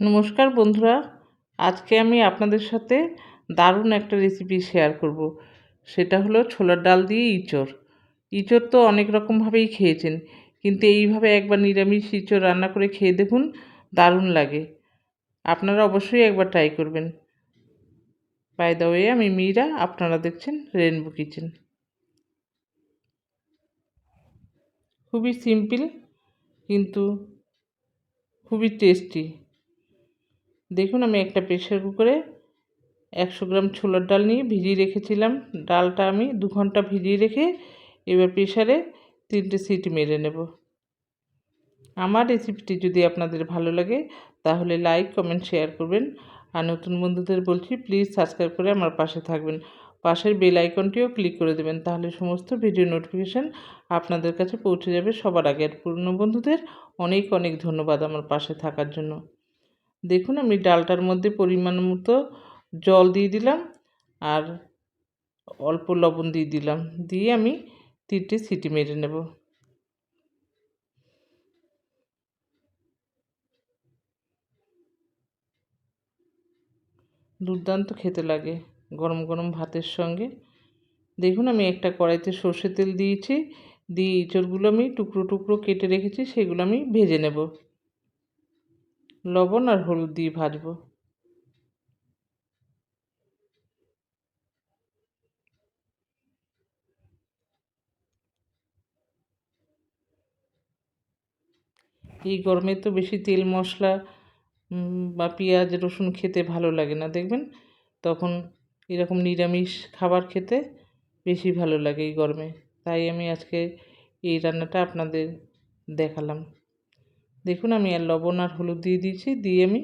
নমস্কার বন্ধুরা, আজকে আমি আপনাদের সাথে দারুণ একটা রেসিপি শেয়ার করব। সেটা হলো ছোলার ডাল দিয়ে ইঁচড়। ইঁচড় তো অনেক রকমভাবেই খেয়েছেন, কিন্তু এইভাবে একবার নিরামিষ ইঁচড় রান্না করে খেয়ে দেখুন, দারুণ লাগে। আপনারা অবশ্যই একবার ট্রাই করবেন। বাই দ্য ওয়ে আমি মীরা, আপনারা দেখছেন রেনবো কিচেন খুবই সিম্পল কিন্তু খুবই টেস্টি দেখুন, আমি একটা প্রেশার কুকারে একশো গ্রাম ছোলার ডাল নিয়ে ভিজিয়ে রেখেছিলাম। ডালটা আমি দু ঘণ্টা ভিজিয়ে রেখে এবার প্রেশারে তিনটে সিটি মেরে নেব। আমার রেসিপিটি যদি আপনাদের ভালো লাগে, তাহলে লাইক কমেন্ট শেয়ার করবেন। আর নতুন বন্ধুদের বলছি প্লিজ সাবস্ক্রাইব করে আমার পাশে থাকবেন। পাশের বেল আইকনটিও ক্লিক করে দেবেন, তাহলে সমস্ত ভিডিও নোটিফিকেশান আপনাদের কাছে পৌঁছে যাবে সবার আগে। আর পুরনো বন্ধুদের অনেক অনেক ধন্যবাদ আমার পাশে থাকার জন্য। দেখুন, আমি ডালটার মধ্যে পরিমাণ মতো জল দিয়ে দিলাম আর অল্প লবণ দিয়ে দিলাম। দিয়ে আমি তিনটে সিটি মেরে নেব। দুর্দান্ত খেতে লাগে গরম গরম ভাতের সঙ্গে। দেখুন, আমি একটা কড়াইতে সর্ষে তেল দিয়েছি। দিয়ে ইঁচড়গুলো আমি টুকরো টুকরো কেটে রেখেছি, সেগুলো আমি ভেজে নেব। লবণ আর হলুদ দিয়ে ভাজবো। এই গরমে তো বেশি তেল মশলা বা পেঁয়াজ, রসুন খেতে ভালো লাগে না, দেখবেন? তখন এরকম নিরামিষ খাবার খেতে বেশি ভালো লাগে এই গরমে। তাই আমি আজকে এই রান্নাটা আপনাদের দেখালাম। দেখুন, আমি আর লবণ আর হলুদ দিয়ে দিয়েছি, দিয়ে আমি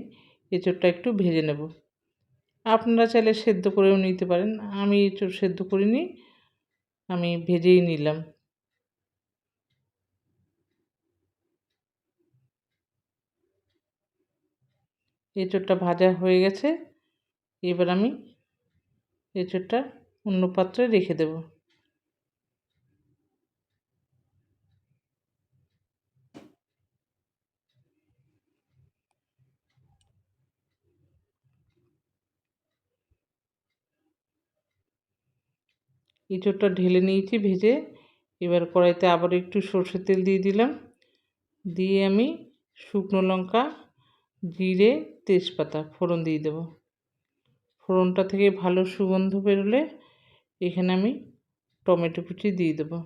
এঁচোড়টা একটু ভেজে নেব। আপনারা চাইলে সেদ্ধ করেও নিতে পারেন। আমি এঁচোড় সেদ্ধ করিনি, আমি ভেজেই নিলাম। এঁচোড়টা ভাজা হয়ে গেছে, এবার আমি এঁচোড়টা অন্য পাত্রে রেখে দেব। এঁচোড়টা ঢেলে নিয়েছি, ভেজে। এবার কড়াইতে আবার একটু সর্ষের তেল দিয়ে দিলাম। দিয়ে আমি শুকনো লঙ্কা, জিরে, তেজপাতা ফোড়ন দিয়ে দেব। ফোড়নটা থেকে ভালো সুগন্ধ বেরোলে এখানে আমি টমেটো কুচি দিয়ে দেবো।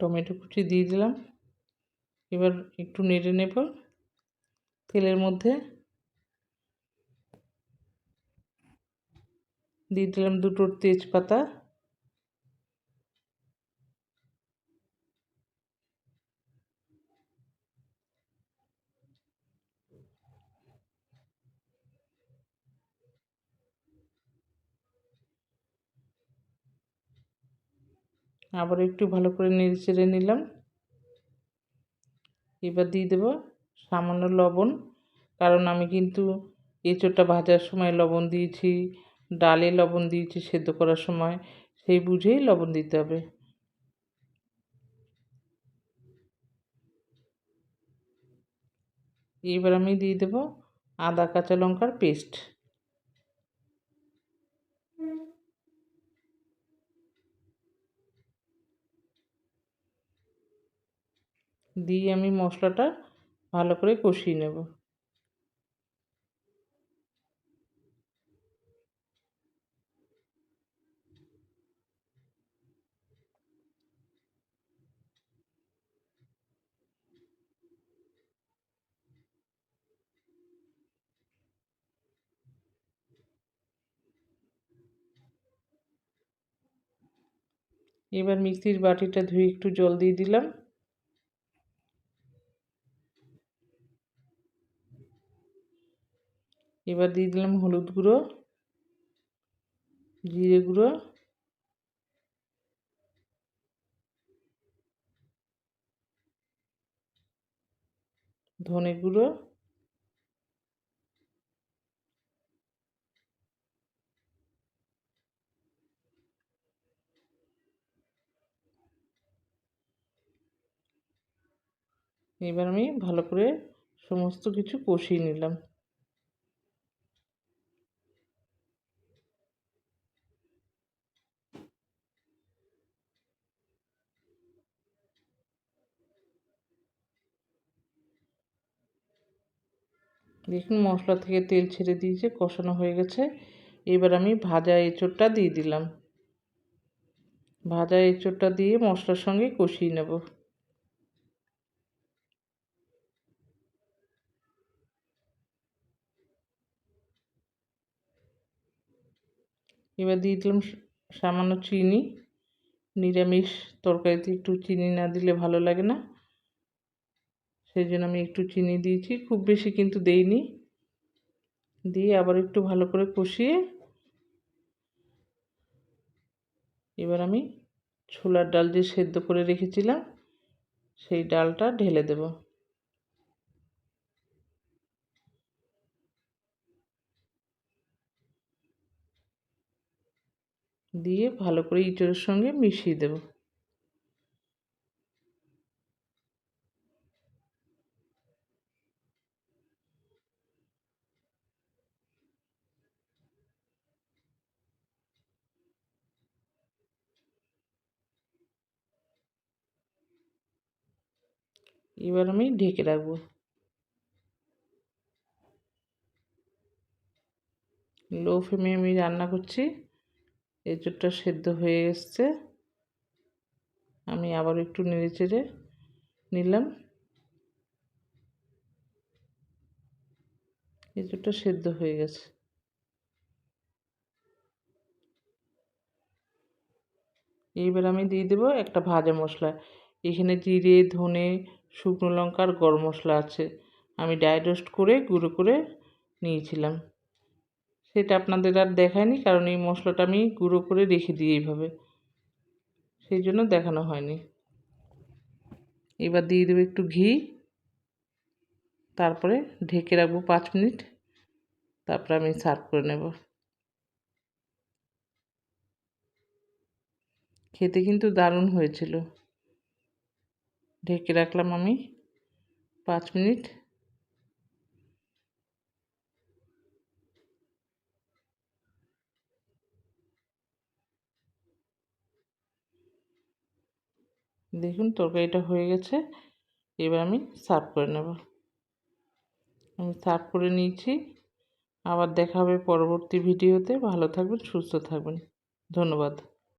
টমেটো কুচি দিয়ে দিলাম। এবার একটু নেড়ে নেব। তেলের মধ্যে দিয়ে দিলাম দুটো তেজপাতা। আবার একটু ভালো করে নেড়ে চেড়ে নিলাম। এবার দিয়ে দেবো সামান্য লবণ, কারণ আমি কিন্তু এঁচোড়টা ভাজার সময় লবণ দিয়েছি, ডালে লবণ দিয়েছি সেদ্ধ করার সময়, সেই বুঝেই লবণ দিতে হবে। এবার আমি দিয়ে দেবো আদা, কাঁচা লঙ্কার পেস্ট। দিয়ে আমি মশলাটা ভালো করে কষিয়ে নেব। এবার মিক্সির বাটিটা ধুয়ে একটু জল দিয়ে দিলাম। এবার দিয়ে দিলাম হলুদ গুঁড়ো, জিরে গুঁড়ো, ধনে গুঁড়ো, এবার আমি ভালো করে সমস্ত কিছু কষিয়ে নিলাম। দেখুন, মশলা থেকে তেল ছেড়ে দিয়েছে, কষানো হয়ে গেছে। এবার আমি ভাজা এঁচোড়টা দিয়ে দিলাম। ভাজা এঁচোড়টা দিয়ে মশলার সঙ্গে কষিয়ে নেব। এবার দিয়ে দিলাম সামান্য চিনি। নিরামিষ তরকারিতে একটু চিনি না দিলে ভালো লাগে না। সেই জন্য আমি একটু চিনি দিয়েছি। খুব বেশি কিন্তু দেইনি। দিয়ে আবার একটু ভালো করে কষিয়ে এবার আমি ছোলার ডাল যে সেদ্ধ করে রেখেছিলাম, সেই ডালটা ঢেলে দেব। দিয়ে ভালো করে ইঁচড়ের সঙ্গে মিশিয়ে দেবো। এবার আমি ঢেকে রাখব। লো ফ্লেমে আমি রান্না করছি। এঁচোড়টা সেদ্ধ হয়ে এসছে। আমি আবার একটু নেড়ে চেড়ে নিলাম। এঁচোড়টা সেদ্ধ হয়ে গেছে। এইবার আমি দিয়ে দেবো একটা ভাজা মশলা। এখানে জিরে, ধনে শুকনো লঙ্কার গরম মশলা আছে। আমি ড্রাই রোস্ট করে গুঁড়ো করে নিয়েছিলাম। সেটা আপনাদের আর দেখায়নি কারণ এই মশলাটা আমি গুঁড়ো করে রেখে দিই এইভাবে। সেই জন্য দেখানো হয়নি। এবার দিয়ে দেবো একটু ঘি। তারপরে ঢেকে রাখব পাঁচ মিনিট। তারপরে আমি সার্ভ করে নেব। খেতে কিন্তু দারুণ হয়েছিল। ঢেকে রাখলাম আমি পাঁচ মিনিট। দেখুন তরকারিটা হয়ে গেছে, এবার আমি সার্ভ করে নেব। আমি সার্ভ করে নিয়েছি, আবার দেখা হবে পরবর্তী ভিডিওতে। ভালো থাকবেন, সুস্থ থাকবেন। ধন্যবাদ।